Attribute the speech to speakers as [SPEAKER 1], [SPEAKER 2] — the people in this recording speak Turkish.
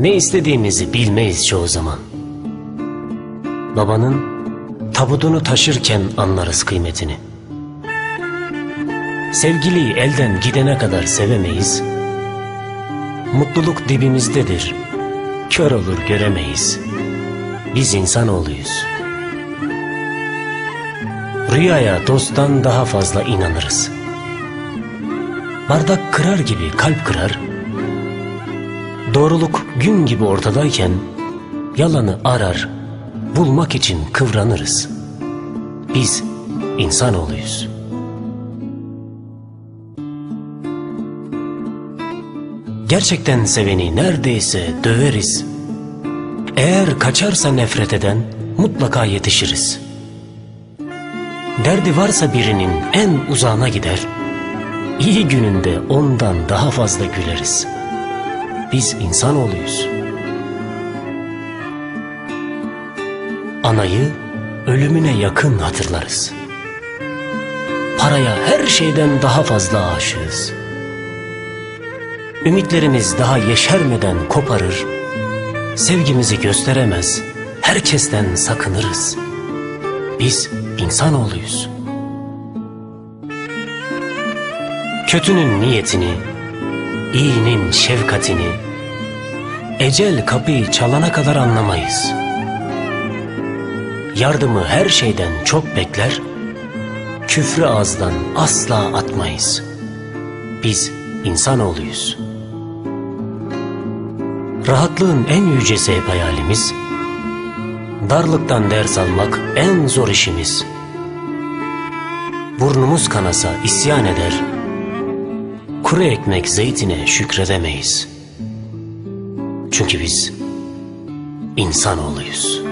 [SPEAKER 1] Ne istediğimizi bilmeyiz çoğu zaman. Babanın tabudunu taşırken anlarız kıymetini. Sevgiliyi elden gidene kadar sevemeyiz. Mutluluk dibimizdedir. Kör olur göremeyiz. Biz insanoğluyuz. Rüyaya dosttan daha fazla inanırız. Bardak kırar gibi kalp kırar. Doğruluk gün gibi ortadayken yalanı arar, bulmak için kıvranırız. Biz insanoğluyuz. Gerçekten seveni neredeyse döveriz. Eğer kaçarsa nefret eden mutlaka yetişiriz. Derdi varsa birinin en uzağına gider. İyi gününde ondan daha fazla güleriz. Biz insanoğluyuz. Anayı ölümüne yakın hatırlarız. Paraya her şeyden daha fazla aşığız. Ümitlerimiz daha yeşermeden koparır. Sevgimizi gösteremez, herkesten sakınırız. Biz insanoğluyuz. Kötünün niyetini, iyinin şefkatini, ecel kapıyı çalana kadar anlamayız. Yardımı her şeyden çok bekler, küfrü ağızdan asla atmayız. Biz insanoğluyuz. Rahatlığın en yücesi hep hayalimiz, darlıktan ders almak en zor işimiz. Burnumuz kanasa isyan eder, kuru ekmek zeytine şükredemeyiz. Çünkü biz insanoğluyuz.